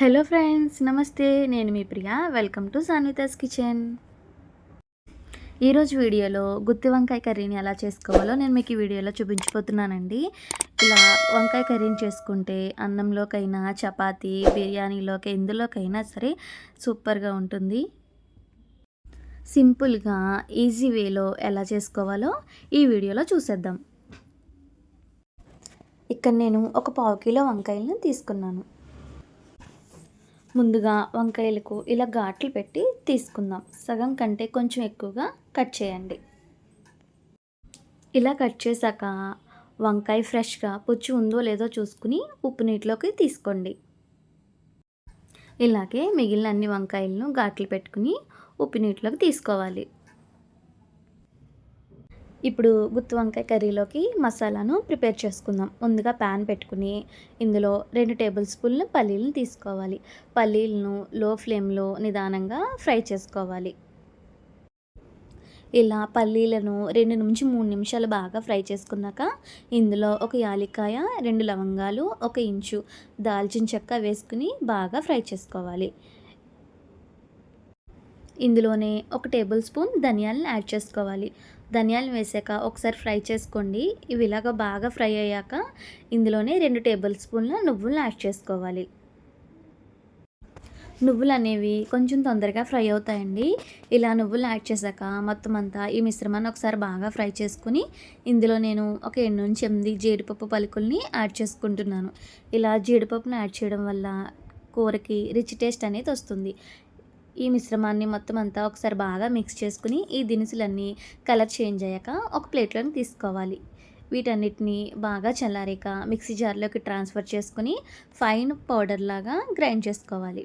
Hello friends నమస్తే. నేను మీ Priya. Welcome to Sanvita's kitchen. ఈరోజు వీడియోలో గుత్తి వంకాయ కర్రీని ఎలా చేసుకోవాలో నేను మీకు ఈ వీడియోలో చూపించిపోతున్నానండి. ఇలా వంకాయ కర్రీని చేసుకుంటే అన్నంలోకైనా చపాతీ బిర్యానీలోకి ఎందులోకైనా సరే సూపర్గా ఉంటుంది. సింపుల్గా ఈజీ వేలో ఎలా చేసుకోవాలో ఈ వీడియోలో చూసేద్దాం. ఇక్కడ నేను ఒక పావు కిలో వంకాయలను తీసుకున్నాను. ముందుగా వంకాయలకు ఇలా ఘాట్లు పెట్టి తీసుకుందాం. సగం కంటే కొంచెం ఎక్కువగా కట్ చేయండి. ఇలా కట్ చేశాక వంకాయ ఫ్రెష్గా పుచ్చు ఉందో లేదో చూసుకుని ఉప్పు నీటిలోకి తీసుకోండి. ఇలాగే మిగిలిన అన్ని వంకాయలను ఘాట్లు పెట్టుకుని ఉప్పు నీటిలోకి తీసుకోవాలి. ఇప్పుడు గుత్తి వంకాయ కర్రీలోకి మసాలాను ప్రిపేర్ చేసుకుందాం. ముందుగా ప్యాన్ పెట్టుకుని ఇందులో రెండు టేబుల్ స్పూన్లు పల్లీలను తీసుకోవాలి. పల్లీలను లో ఫ్లేమ్లో నిదానంగా ఫ్రై చేసుకోవాలి. ఇలా పల్లీలను రెండు నుంచి మూడు నిమిషాలు బాగా ఫ్రై చేసుకున్నాక ఇందులో ఒక యాలికాయ రెండు లవంగాలు ఒక ఇంచు దాల్చిన చెక్క వేసుకుని బాగా ఫ్రై చేసుకోవాలి. ఇందులోనే ఒక టేబుల్ స్పూన్ ధనియాలను యాడ్ చేసుకోవాలి. ధనియాలు వేసాక ఒకసారి ఫ్రై చేసుకోండి. ఇవి ఇలాగ బాగా ఫ్రై అయ్యాక ఇందులోనే రెండు టేబుల్ స్పూన్ల నువ్వులను యాడ్ చేసుకోవాలి. నువ్వులు అనేవి కొంచెం తొందరగా ఫ్రై అవుతాయండి. ఇలా నువ్వులు యాడ్ చేశాక మొత్తం అంతా ఈ మిశ్రమాన్ని ఒకసారి బాగా ఫ్రై చేసుకుని ఇందులో నేను ఒక ఎన్ని నుంచి ఎనిమిది జీడిపప్పు పలుకుల్ని యాడ్ చేసుకుంటున్నాను. ఇలా జీడిపప్పును యాడ్ చేయడం వల్ల కూరకి రిచ్ టేస్ట్ అనేది వస్తుంది. ఈ మిశ్రమాన్ని మొత్తం అంతా ఒకసారి బాగా మిక్స్ చేసుకుని ఈ దినుసులన్నీ కలర్ చేంజ్ అయ్యాక ఒక ప్లేట్లోకి తీసుకోవాలి. వీటన్నిటిని బాగా చల్లారాక మిక్సీ జార్లోకి ట్రాన్స్ఫర్ చేసుకుని ఫైన్ పౌడర్ లాగా గ్రైండ్ చేసుకోవాలి.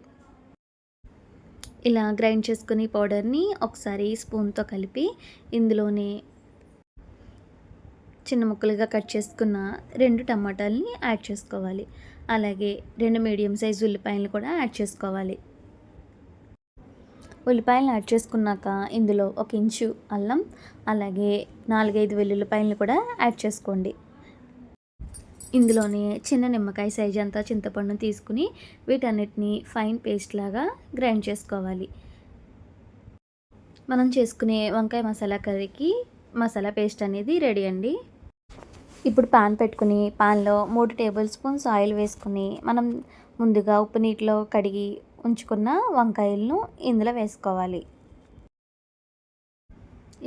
ఇలా గ్రైండ్ చేసుకుని పౌడర్ని ఒకసారి స్పూన్తో కలిపి ఇందులోనే చిన్న ముక్కలుగా కట్ చేసుకున్న రెండు టమాటాలని యాడ్ చేసుకోవాలి. అలాగే రెండు మీడియం సైజు ఉల్లిపాయలు కూడా యాడ్ చేసుకోవాలి. ఉల్లిపాయలను యాడ్ చేసుకున్నాక ఇందులో ఒక ఇంచు అల్లం అలాగే నాలుగైదు వెల్లుల్లిపాయలను కూడా యాడ్ చేసుకోండి. ఇందులోనే చిన్న నిమ్మకాయ సైజ్ అంతా చింతపండును తీసుకుని వీటన్నిటిని ఫైన్ పేస్ట్ లాగా గ్రైండ్ చేసుకోవాలి. మనం చేసుకునే వంకాయ మసాలా కర్రీకి మసాలా పేస్ట్ అనేది రెడీ అండి. ఇప్పుడు పాన్ పెట్టుకుని పాన్లో మూడు టేబుల్ స్పూన్స్ ఆయిల్ వేసుకుని మనం ముందుగా ఉప్పు నీటిలో కడిగి ఉంచుకున్న వంకాయలను ఇందులో వేసుకోవాలి.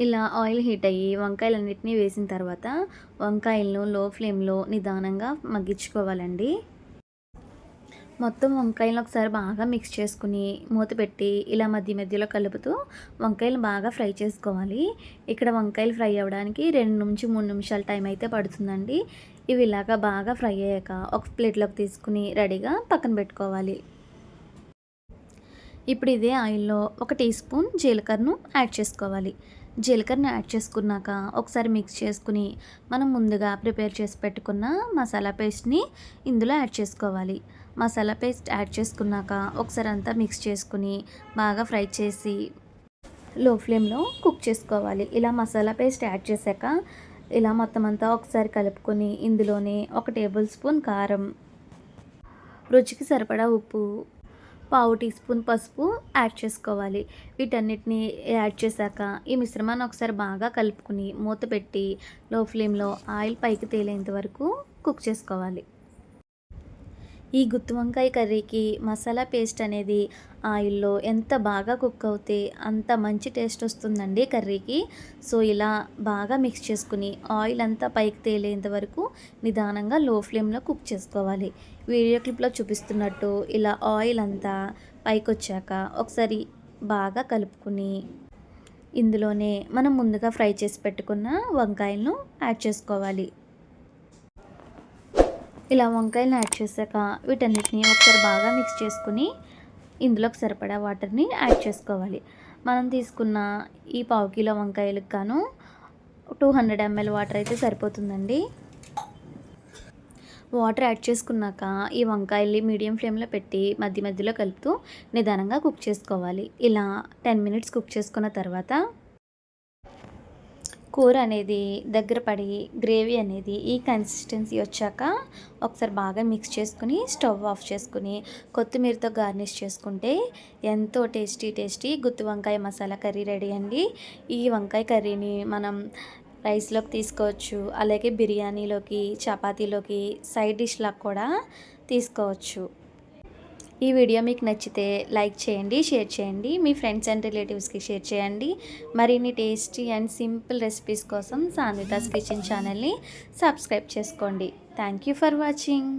ఇలా ఆయిల్ హీట్ అయ్యి వంకాయలన్నిటినీ వేసిన తర్వాత వంకాయలను లో ఫ్లేమ్లో నిదానంగా మగ్గించుకోవాలండి. మొత్తం వంకాయలను ఒకసారి బాగా మిక్స్ చేసుకుని మూత పెట్టి ఇలా మధ్య మధ్యలో కలుపుతూ వంకాయలు బాగా ఫ్రై చేసుకోవాలి. ఇక్కడ వంకాయలు ఫ్రై అవ్వడానికి రెండు నుంచి మూడు నిమిషాల టైం అయితే పడుతుందండి. ఇవి ఇలాగా బాగా ఫ్రై అయ్యాక ఒక ప్లేట్లోకి తీసుకుని రెడీగా పక్కన పెట్టుకోవాలి. ఇప్పుడు ఇదే ఆయిల్లో ఒక టీ స్పూన్ జీలకర్రను యాడ్ చేసుకోవాలి. జీలకర్రను యాడ్ చేసుకున్నాక ఒకసారి మిక్స్ చేసుకుని మనం ముందుగా ప్రిపేర్ చేసి పెట్టుకున్న మసాలా పేస్ట్ని ఇందులో యాడ్ చేసుకోవాలి. మసాలా పేస్ట్ యాడ్ చేసుకున్నాక ఒకసారి అంతా మిక్స్ చేసుకుని బాగా ఫ్రై చేసి లో ఫ్లేమ్లో కుక్ చేసుకోవాలి. ఇలా మసాలా పేస్ట్ యాడ్ చేశాక ఇలా మొత్తం అంతా ఒకసారి కలుపుకొని ఇందులోనే ఒక టేబుల్ స్పూన్ కారం రుచికి సరిపడా ఉప్పు పావు టీ స్పూన్ పసుపు యాడ్ చేసుకోవాలి. వీటన్నిటిని యాడ్ చేశాక ఈ మిశ్రమాన్ని ఒకసారి బాగా కలుపుకుని మూత పెట్టి లో ఫ్లేమ్లో ఆయిల్ పైకి తేలేంత వరకు కుక్ చేసుకోవాలి. ఈ గుత్తి వంకాయ కర్రీకి మసాలా పేస్ట్ అనేది ఆయిల్లో ఎంత బాగా కుక్ అవుతే అంత మంచి టేస్ట్ వస్తుందండి కర్రీకి. సో ఇలా బాగా మిక్స్ చేసుకుని ఆయిల్ అంతా పైకి తేలేంత వరకు నిదానంగా లో ఫ్లేమ్లో కుక్ చేసుకోవాలి. వీడియో క్లిప్లో చూపిస్తున్నట్టు ఇలా ఆయిల్ అంతా పైకి వచ్చాక ఒకసారి బాగా కలుపుకుని ఇందులోనే మనం ముందుగా ఫ్రై చేసి పెట్టుకున్న వంకాయలను యాడ్ చేసుకోవాలి. ఇలా వంకాయలను యాడ్ చేశాక వీటన్నిటిని ఒకసారి బాగా మిక్స్ చేసుకుని ఇందులోకి సరిపడా వాటర్ని యాడ్ చేసుకోవాలి. మనం తీసుకున్న ఈ పావు కిలో వంకాయలకు గాను టూ హండ్రెడ్ ఎంఎల్ వాటర్ అయితే సరిపోతుందండి. వాటర్ యాడ్ చేసుకున్నాక ఈ వంకాయల్ని మీడియం ఫ్లేమ్లో పెట్టి మధ్య మధ్యలో కలుపుతూ నిదానంగా కుక్ చేసుకోవాలి. ఇలా టెన్ మినిట్స్ కుక్ చేసుకున్న తర్వాత కూర అనేది దగ్గర పడి గ్రేవీ అనేది ఈ కన్సిస్టెన్సీ వచ్చాక ఒకసారి బాగా మిక్స్ చేసుకుని స్టవ్ ఆఫ్ చేసుకుని కొత్తిమీరతో గార్నిష్ చేసుకుంటే ఎంతో టేస్టీ టేస్టీ గుత్తి వంకాయ మసాలా కర్రీ రెడీ అండి. ఈ వంకాయ కర్రీని మనం రైస్లోకి తీసుకోవచ్చు అలాగే బిర్యానీలోకి చపాతీలోకి సైడ్ డిష్లా కూడా తీసుకోవచ్చు. ఈ వీడియో మీకు నచ్చితే లైక్ చేయండి షేర్ చేయండి మీ ఫ్రెండ్స్ అండ్ రిలేటివ్స్కి షేర్ చేయండి. మరిన్ని టేస్టీ అండ్ సింపుల్ రెసిపీస్ కోసం సాన్వితాస్ కిచెన్ ఛానల్ని సబ్స్క్రైబ్ చేసుకోండి. Thank you for watching.